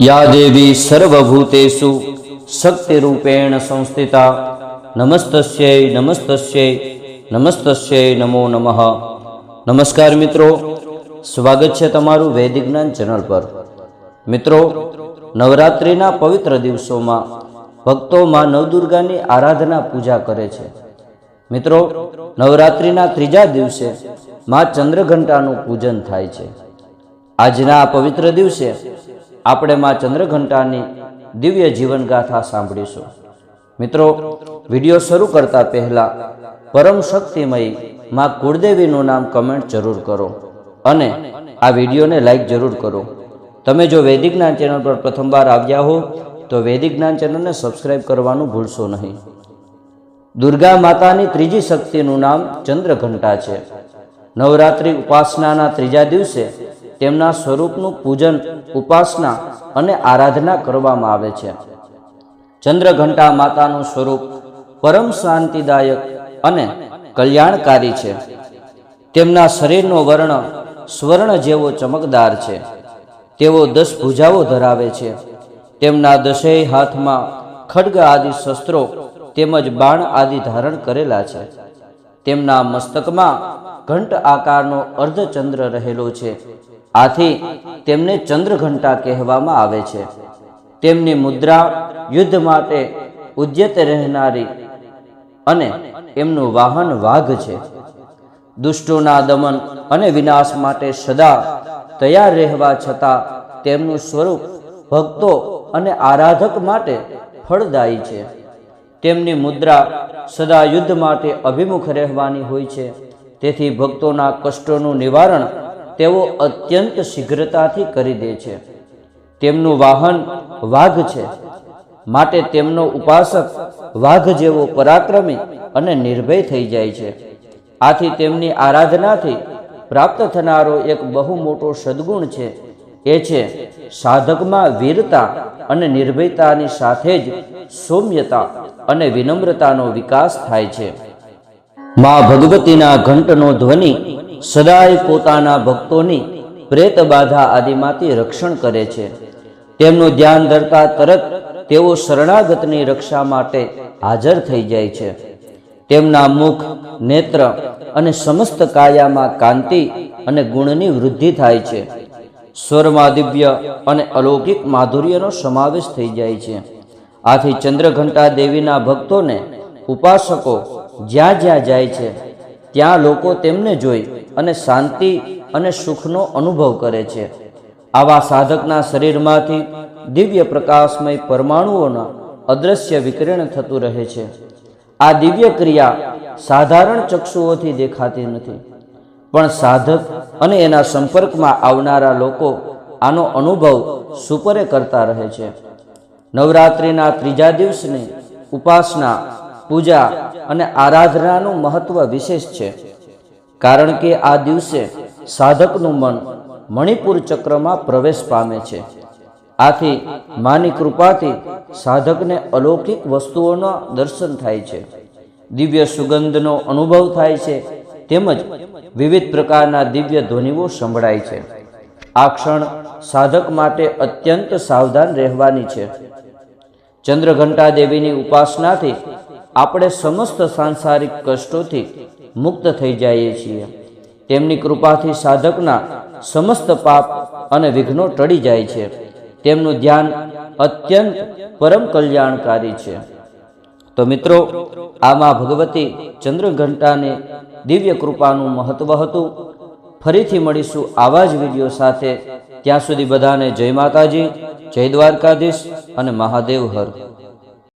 યા દેવી સર્વભૂતેષુ શક્તિરૂપેણ સંસ્થિતા નમસ્તસ્યૈ નમસ્તસ્યૈ નમસ્તસ્યૈ નમો નમઃ નમસ્કાર મિત્રો સ્વાગત છે તમારું વૈદિક જ્ઞાન ચેનલ પર મિત્રો નવરાત્રિના પવિત્ર દિવસોમાં ભક્તો માં નવદુર્ગાની આરાધના પૂજા કરે છે। મિત્રો નવરાત્રિના ત્રીજા દિવસે માં ચંદ્રઘંટાનું પૂજન થાય છે। આજના આ પવિત્ર દિવસે આપણે માં ચંદ્રઘંટાની દિવ્ય જીવનગાથા સાંભળીશું. મિત્રો, વીડિયો શરૂ કરતા પહેલા પરમ શક્તિમયી માં કુળદેવીનું નામ કમેન્ટ જરૂર કરો અને આ વિડીયોને લાઈક જરૂર કરો. તમે જો વૈદિક જ્ઞાન ચેનલ પર પ્રથમવાર આવ્યા હો, તો વૈદિક જ્ઞાન ચેનલને સબસ્ક્રાઇબ કરવાનું ભૂલશો નહીં. દુર્ગા માતાની ત્રીજી શક્તિનું નામ ચંદ્રઘંટા છે. નવરાત્રિ ઉપાસનાના ત્રીજા દિવસે તેમના સ્વરૂપનું પૂજન, ઉપાસના અને આરાધના કરવામાં આવે છે. ચંદ્રઘંટા માતાનું સ્વરૂપ પરમ શાંતિદાયક અને કલ્યાણકારી છે. તેમના શરીરનો વર્ણ સ્વર્ણ જેવો ચમકદાર છે. તેઓ દસ ભુજાઓ ધરાવે છે. તેમના દશેય હાથમાં ખડગ આદિ શસ્ત્રો તેમજ બાણ આદિ ધારણ કરેલા છે. તેમના મસ્તકમાં ઘંટ આકારનો અર્ધચંદ્ર રહેલો છે. આથી તેમને ચંદ્રઘંટા કહેવામાં આવે છે. તેમની મુદ્રા યુદ્ધ માટે ઉદ્યત રહેનારી અને એમનું વાહન વાઘ છે. દુષ્ટોના દમન અને વિનાશ માટે સદા તૈયાર રહેવા છતાં તેમનું સ્વરૂપ ભક્તો અને આરાધક માટે ફળદાયી છે. તેમની મુદ્રા સદા યુદ્ધ માટે અભિમુખ રહેવાની હોય છે. તેથી ભક્તોના કષ્ટોનું નિવારણ તેઓ અત્યંત શીઘ્રતાથી કરી દે છે. તેમનું વાહન વાઘ છે. માટે તેમનો ઉપાસક વાઘ જેવો પરાક્રમી અને નિર્ભય થઈ જાય છે. આથી તેમની આરાધનાથી પ્રાપ્ત થનારો એક બહુ મોટો સદગુણ છે. એ છે સાધકમાં વીરતા અને નિર્ભયતાની સાથે જ સૌમ્યતા અને વિનમ્રતાનો વિકાસ થાય છે. મા ભગવતીના ઘંટનો ધ્વનિ સદાય પોતાના ભક્તોની પ્રેત બાધા આદિમાંથી રક્ષણ કરે છે. તેમનું ધ્યાન ધરતા તરત તેઓ શરણાગતની રક્ષા માટે હાજર થઈ જાય છે. તેમના મુખ, નેત્ર અને સમસ્ત કાયામાં કાંતિ અને ગુણની વૃદ્ધિ થાય છે. સ્વરમાં દિવ્ય અને અલૌકિક માધુર્યનો સમાવેશ થઈ જાય છે. આથી ચંદ્રઘંટા દેવીના ભક્તોને ઉપાસકો જ્યાં જ્યાં જાય છે, ત્યાં લોકો તેમને જોઈ અને શાંતિ અને સુખનો અનુભવ કરે છે. આવા સાધકના શરીરમાંથી દિવ્ય પ્રકાશમય પરમાણુઓના અદ્રશ્ય વિકિરણ થતું રહે છે. આ દિવ્ય ક્રિયા સાધારણ ચક્ષુઓથી દેખાતી નથી. પણ સાધક અને એના સંપર્કમાં આવનારા લોકો આનો અનુભવ સુપરે કરતા રહે છે. નવરાત્રિના ત્રીજા દિવસની ઉપાસના, પૂજા અને આરાધનાનું મહત્વ વિશેષ છે. કારણ કે આ દિવસે સાધકનું મન મણિપુર ચક્રમાં પ્રવેશ પામે છે. આથી માની કૃપાથી સાધકને અલૌકિક વસ્તુઓના દર્શન થાય છે. દિવ્ય સુગંધનો અનુભવ થાય છે તેમજ વિવિધ પ્રકારના દિવ્ય ધ્વનિઓ સંભળાય છે. આ ક્ષણ સાધક માટે અત્યંત સાવધાન રહેવાની છે. ચંદ્રઘંટા દેવીની ઉપાસનાથી આપણે સમસ્ત સાંસારિક કષ્ટોથી મુક્ત થઈ જઈએ છીએ. તેમની કૃપાથી સાધકના સમસ્ત પાપ અને વિઘ્નો ટળી જાય છે. તેમનું ધ્યાન અત્યંત પરમ કલ્યાણકારી છે. તો મિત્રો, આમાં ભગવતી ચંદ્રઘંટાની દિવ્ય કૃપાનું મહત્વ હતું. ફરીથી મળીશું આવા જ વીડિયો સાથે. ત્યાં સુધી બધાને જય માતાજી, જય દ્વારકાધીશ અને મહાદેવ હર.